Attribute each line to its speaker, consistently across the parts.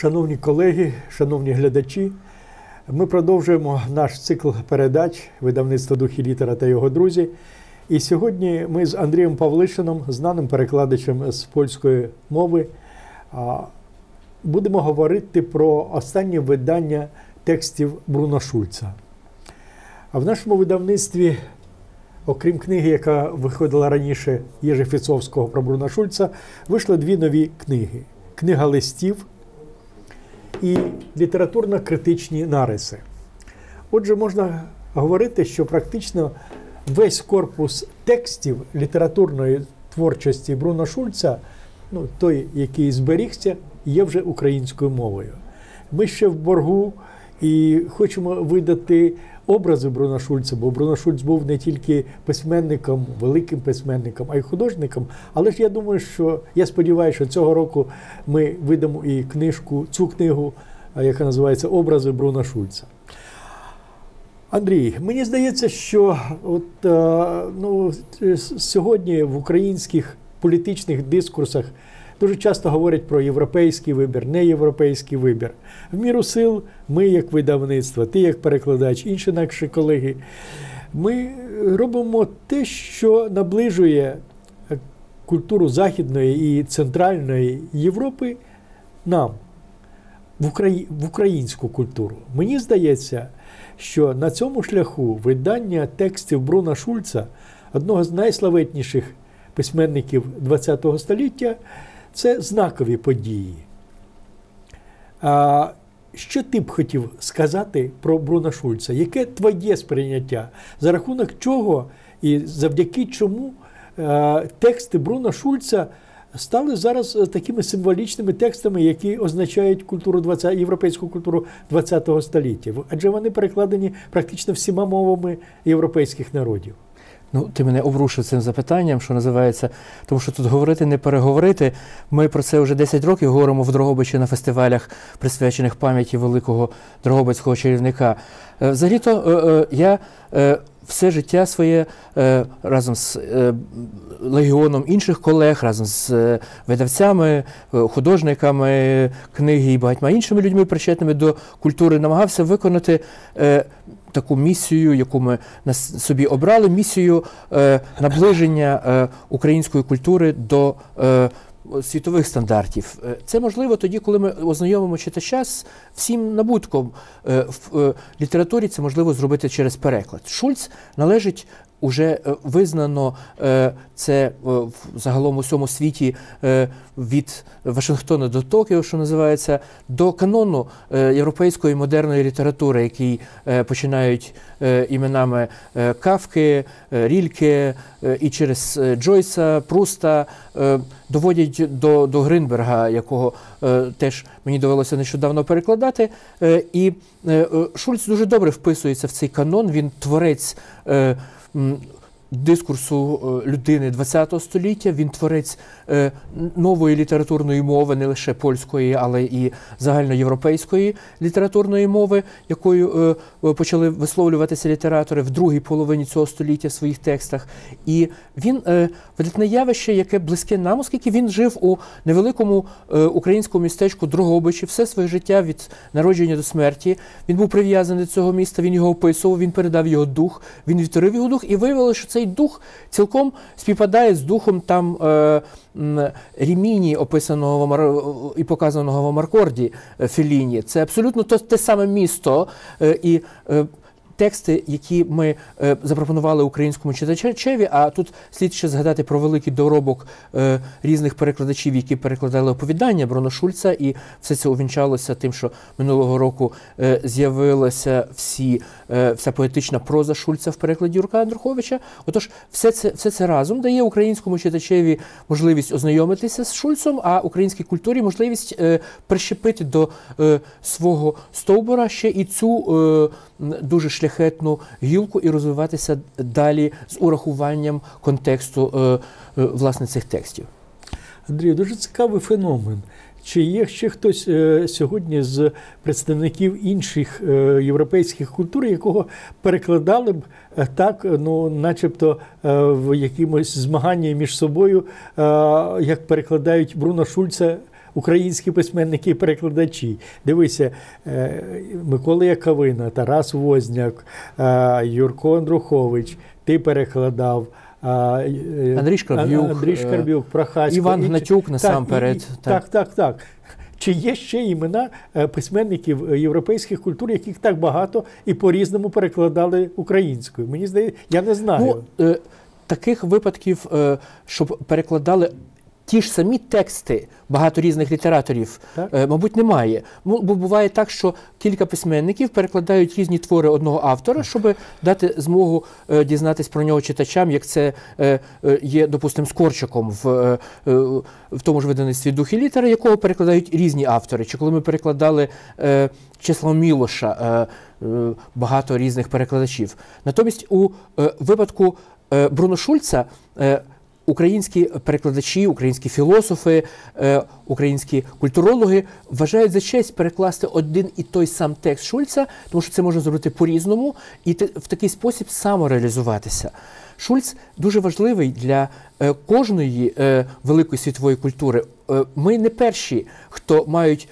Speaker 1: Шановні колеги, шановні глядачі, ми продовжуємо наш цикл передач видавництва Духі літера та його друзі. І сьогодні ми з Андрієм Павлишином, знаним перекладачем з польської мови, будемо говорити про останнє видання текстів Бруно Шульца. А в нашому видавництві, окрім книги, яка виходила раніше Єжи Фіцовського про Бруна Шульца, вийшли дві нові книги: книга листів і літературно-критичні нариси. Отже, можна говорити, що практично весь корпус текстів літературної творчості Бруно Шульца, ну, той, який зберігся, є вже українською мовою. Ми ще в боргу і хочемо видати образи Бруна Шульца, бо Бруно Шульц був не тільки письменником, великим письменником, а й художником. Але ж я думаю, що я сподіваюся, що цього року ми видамо і книжку, цю книгу, яка називається Образи Бруна Шульца. Андрій, мені здається, що от е, ну, сьогодні в українських політичних дискурсах дуже часто говорять про європейський вибір, неєвропейський вибір. В міру сил, ми, як видавництво, ти як перекладач, інші наші колеги, ми робимо те, що наближує культуру Західної і Центральної Європи нам в українську культуру. Мені здається що на цьому шляху видання текстів Бруна Шульца, одного з найславетніших письменників ХХ століття, це знакові події. А що ти б хотів сказати про Бруна Шульца? Яке твоє сприйняття? За рахунок чого і завдяки чому тексти Бруна Шульца стали зараз е, такими символічними текстами, які означають культуру 20, європейську культуру ХХ століття. Адже вони перекладені практично всіма мовами європейських народів.
Speaker 2: Ну, ти мене обрушив цим запитанням, що називається, тому що тут говорити, не переговорити. Ми про це вже 10 років говоримо в Дрогобичі на фестивалях, присвячених пам'яті великого Дрогобицького чарівника. Е, взагалі-то е, я все життя своє е, разом з е, легіоном інших колег, разом з е, видавцями, художниками книги і багатьма іншими людьми, причетними до культури, намагався виконати. Таку місію, яку ми на собі обрали, місію е, наближення е, української культури до е, світових стандартів. Е, це можливо тоді, коли ми ознайомимо читача з всім набутком е, в е, літературі. Це можливо зробити через переклад. Шульц належить уже е, визнано е, це е, загалом у всьому світі від Вашингтона до Токіо, що називається, до канону європейської модерної літератури, який починають іменами Кавки, Рільке і через Джойса, Пруста доводять до до Гринберга, якого теж мені довелося нещодавно перекладати. І Шульц дуже добре вписується в цей канон. Він творець 嗯 дискурсу е, людини ХХ століття. Він творець е, нової літературної мови, не лише польської, але і загальноєвропейської літературної мови, якою е, почали висловлюватися літератори в другій половині цього століття в своїх текстах. І він видатне явище, яке близьке нам, оскільки він жив у невеликому українському містечку Дрогобичі все своє життя від народження до смерті. Він був прив'язаний до цього міста, він його описував, він передав його дух, він відтворив його дух, і виявилося, що цей дух цілком співпадає з духом там е, Ріміні, описаного і показаного в Амаркорді е, Феліні. Це абсолютно те, саме місто. Е, і тексти, які ми е, запропонували українському читачеві, а тут слід ще згадати про великий доробок е, різних перекладачів, які перекладали оповідання Бруно Шульца, і все це увінчалося тим, що минулого року е, з'явилася всі, вся поетична проза Шульца в перекладі Юрка Андруховича. Отож, все це все це разом дає українському читачеві можливість ознайомитися з Шульцом, а українській культурі можливість прищепити до свого стовбура ще і цю дуже шляхетну гілку і розвиватися далі з урахуванням контексту е, е, власне цих текстів.
Speaker 1: Андрій, дуже цікавий феномен. Чи є ще хтось е, сьогодні з представників інших європейських культур, якого перекладали б так, ну, начебто в якимось змаганні між собою, як перекладають Бруно Шульца українські письменники і перекладачі. Дивися, е, Микола Яковина, Тарас Возняк, е, Юрко Андрухович, ти перекладав. е,
Speaker 2: Андрій Шкарбюк,
Speaker 1: Андрій Шкарбюк, Прохасько.
Speaker 2: Іван Гнатюк насамперед, так.
Speaker 1: Так, так, так. Чи є ще імена письменників європейських культур, яких так багато і по-різному перекладали українською? Мені здається, я не знаю.
Speaker 2: Ну, таких випадків, щоб перекладали ті ж самі тексти багато різних літераторів,
Speaker 1: Так.
Speaker 2: е, мабуть, немає. Бо буває так, що кілька письменників перекладають різні твори одного автора, щоб дати змогу е, дізнатись про нього читачам, як це е, е, є, допустимо, з Корчаком в, в тому ж видавництві «Дух і літери, якого перекладають різні автори. Чи коли ми перекладали е, Чеслава Мілоша, е, е, багато різних перекладачів. Натомість у е, випадку е, Бруно Шульца е, українські перекладачі, українські філософи, е, українські культурологи вважають за честь перекласти один і той сам текст Шульца, тому що це можна зробити по-різному і в такий спосіб самореалізуватися. Шульц дуже важливий для е, кожної е, великої світової культури. Ми не перші, хто мають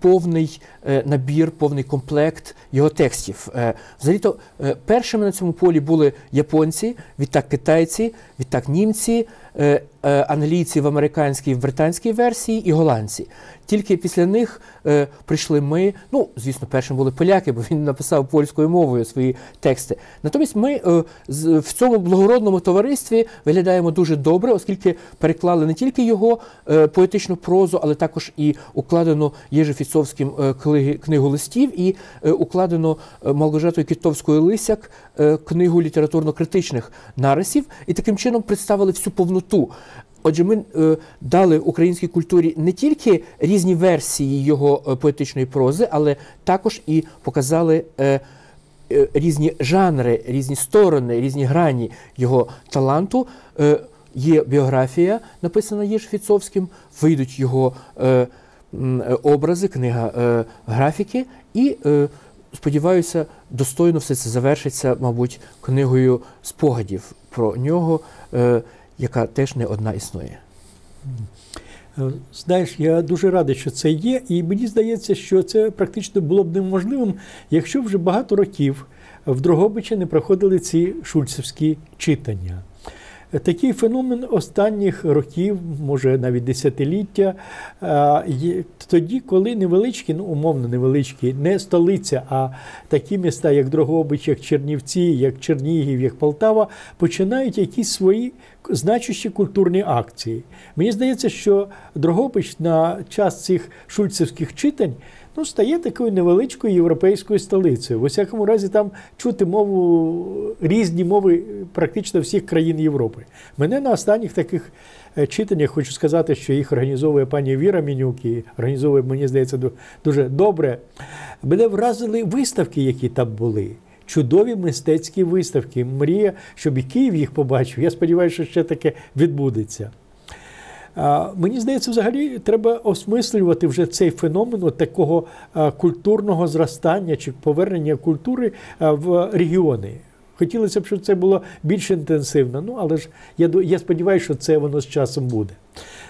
Speaker 2: повний набір, повний комплект його текстів. Е, Взагалі-то е, першими на цьому полі були японці, відтак китайці, відтак німці, е, е, англійці в американській в британській версії і голландці. Тільки після них е, прийшли ми. Ну, звісно, першим були поляки, бо він написав польською мовою свої тексти. Натомість ми е, в цьому благородному товаристві виглядаємо дуже добре, оскільки переклали не тільки його е, поетичну прозу, але також і укладену Єжефіцовським е, книги, книгу листів і е, укладену е, Малгожатою Кітовською Лисяк е, книгу літературно-критичних нарисів, і таким чином представили всю повноту. Отже, ми е, дали українській культурі не тільки різні версії його поетичної прози, але також і показали е, е, різні жанри, різні сторони, різні грані його таланту. Є біографія, написана Єжфіцовським, вийдуть його е, образи, книга е, графіки, і е, сподіваюся, достойно все це завершиться, мабуть, книгою спогадів про нього, е, яка теж не одна існує.
Speaker 1: Е, Знаєш, я дуже радий, що це є, і мені здається, що це практично було б неможливим, якщо вже багато років в Дрогобичі не проходили ці шульцевські читання. Такий феномен останніх років, може навіть десятиліття, е, тоді, коли невеличкі, ну умовно невеличкі, не столиця, а такі міста, як Дрогобич, як Чернівці, як Чернігів, як Полтава, починають якісь свої значущі культурні акції. Мені здається, що Дрогобич на час цих шульцевських читань ну, стає такою невеличкою європейською столицею. В усякому разі, там чути мову різні мови практично всіх країн Європи. Мене на останніх таких е, читаннях хочу сказати, що їх організовує пані Віра Мінюк і організовує, мені здається, дуже добре. Мене вразили виставки, які там були. Чудові мистецькі виставки. Мрія, щоб і Київ їх побачив. Я сподіваюся, що ще таке відбудеться. Мені здається, взагалі треба осмислювати вже цей феномен такого культурного зростання чи повернення культури в регіони. Хотілося б, щоб це було більш інтенсивно, ну але ж я, я сподіваюся, що це воно з часом буде.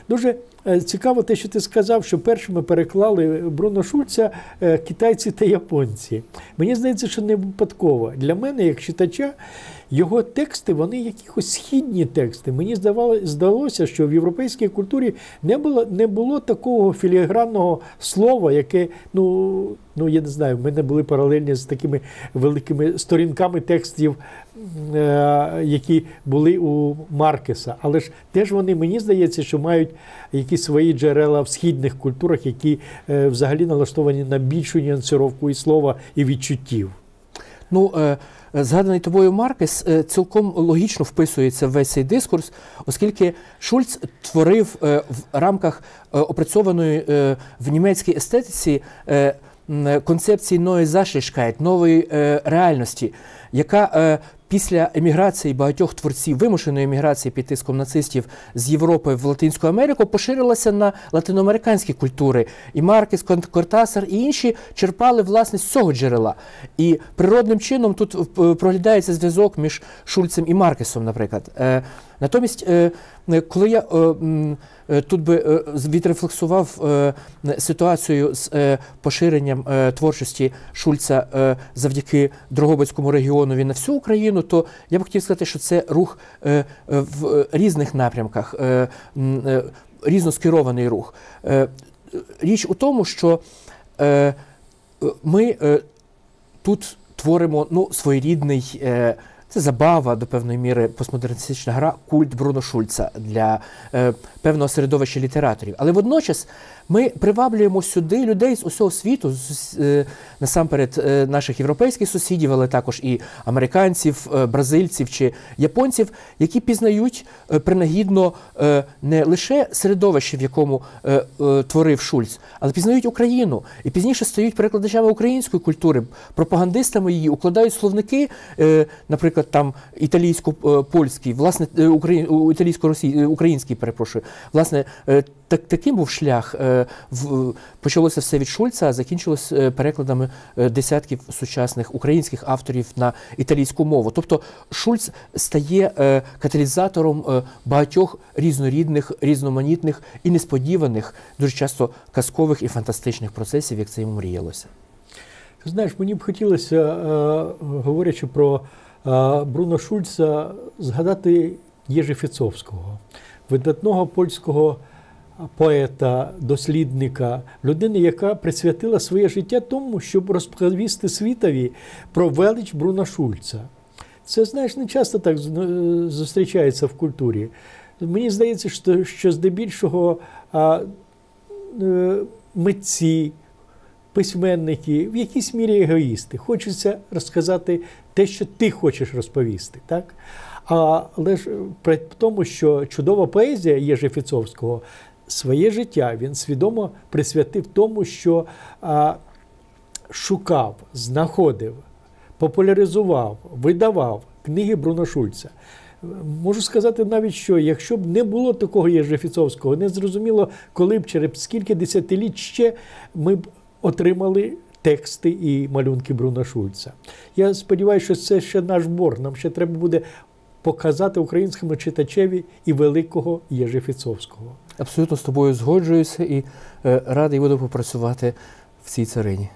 Speaker 1: Дуже е, цікаво те, що ти сказав, що першими переклали Бруно Шульца е, китайці та японці. Мені здається, що не випадково. Для мене, як читача, його тексти, вони якихось східні тексти. Мені здалося, що в європейській культурі не було, не було такого філігранного слова, яке, ну, ну я не знаю, в мене були паралельні з такими великими сторінками текстів, які були у Маркеса. Але ж теж вони, мені здається, що мають якісь свої джерела в східних культурах, які е, взагалі налаштовані на більшу нюансировку і слова, і відчуттів.
Speaker 2: Ну, е, згаданий тобою Маркес е, цілком логічно вписується в весь цей дискурс, оскільки Шульц творив е, в рамках е, опрацьованої е, в німецькій естетиці е, концепції нової нової е, реальності. яка е, після еміграції багатьох творців, вимушеної еміграції під тиском нацистів з Європи в Латинську Америку, поширилася на латиноамериканські культури. І Маркес, Кортасар і інші черпали власне з цього джерела. І природним чином тут е, проглядається зв'язок між Шульцем і Маркесом, наприклад. Е, Натомість, е, коли я е, тут би е, відрефлексував ситуацію з поширенням творчості Шульца завдяки Дрогобицькому регіонові на всю Україну, то я б хотів сказати, що це рух в різних напрямках, різноскерований рух. Річ у тому, що ми тут творимо ну, своєрідний. Це забава до певної міри постмодерністична гра, культ Бруно Шульца для е, певного середовища літераторів. Але водночас ми приваблюємо сюди людей з усього світу, з, е, насамперед е, наших європейських сусідів, але також і американців, е, бразильців чи японців, які пізнають е, принагідно е, не лише середовище, в якому творив Шульц, але пізнають Україну і пізніше стають перекладачами української культури, пропагандистами її, укладають словники, е, наприклад, там італійсько-польський, власне, е, італійсько-український, перепрошую, власне, е, так, таким був шлях. Е, Почалося все від Шульца, а закінчилося е, перекладами е, десятків сучасних українських авторів на італійську мову. Тобто Шульц стає каталізатором багатьох різнорідних, різноманітних і несподіваних, дуже часто казкових і фантастичних процесів, як це йому мріялося.
Speaker 1: Знаєш, мені б хотілося, говорячи про Бруно Шульца, згадати Єжи Фіцовського, видатного польського поета, дослідника, людини, яка присвятила своє життя тому, щоб розповісти світові про велич Бруна Шульца. Це, знаєш, не часто так зустрічається в культурі. Мені здається, що що здебільшого а, е, митці, письменники в якійсь мірі егоїсти. Хочеться розказати те, що ти хочеш розповісти. так? Але ж при тому, що чудова поезія Єжи Фіцовського своє життя він свідомо присвятив тому, що а, шукав, знаходив, популяризував, видавав книги Бруно Шульца. Можу сказати навіть, що якщо б не було такого Єжефіцовського, не зрозуміло, коли б через скільки десятиліть ще ми б отримали тексти і малюнки Бруна Шульца. Я сподіваюся, що це ще наш борг. Нам ще треба буде показати українському читачеві і великого Єжефіцовського.
Speaker 2: Абсолютно з тобою згоджуюся і е, радий буду попрацювати в цій царині.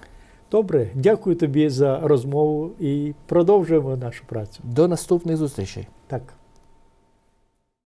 Speaker 1: Добре, дякую тобі за розмову і продовжуємо нашу працю.
Speaker 2: До наступних зустрічей.
Speaker 1: Так.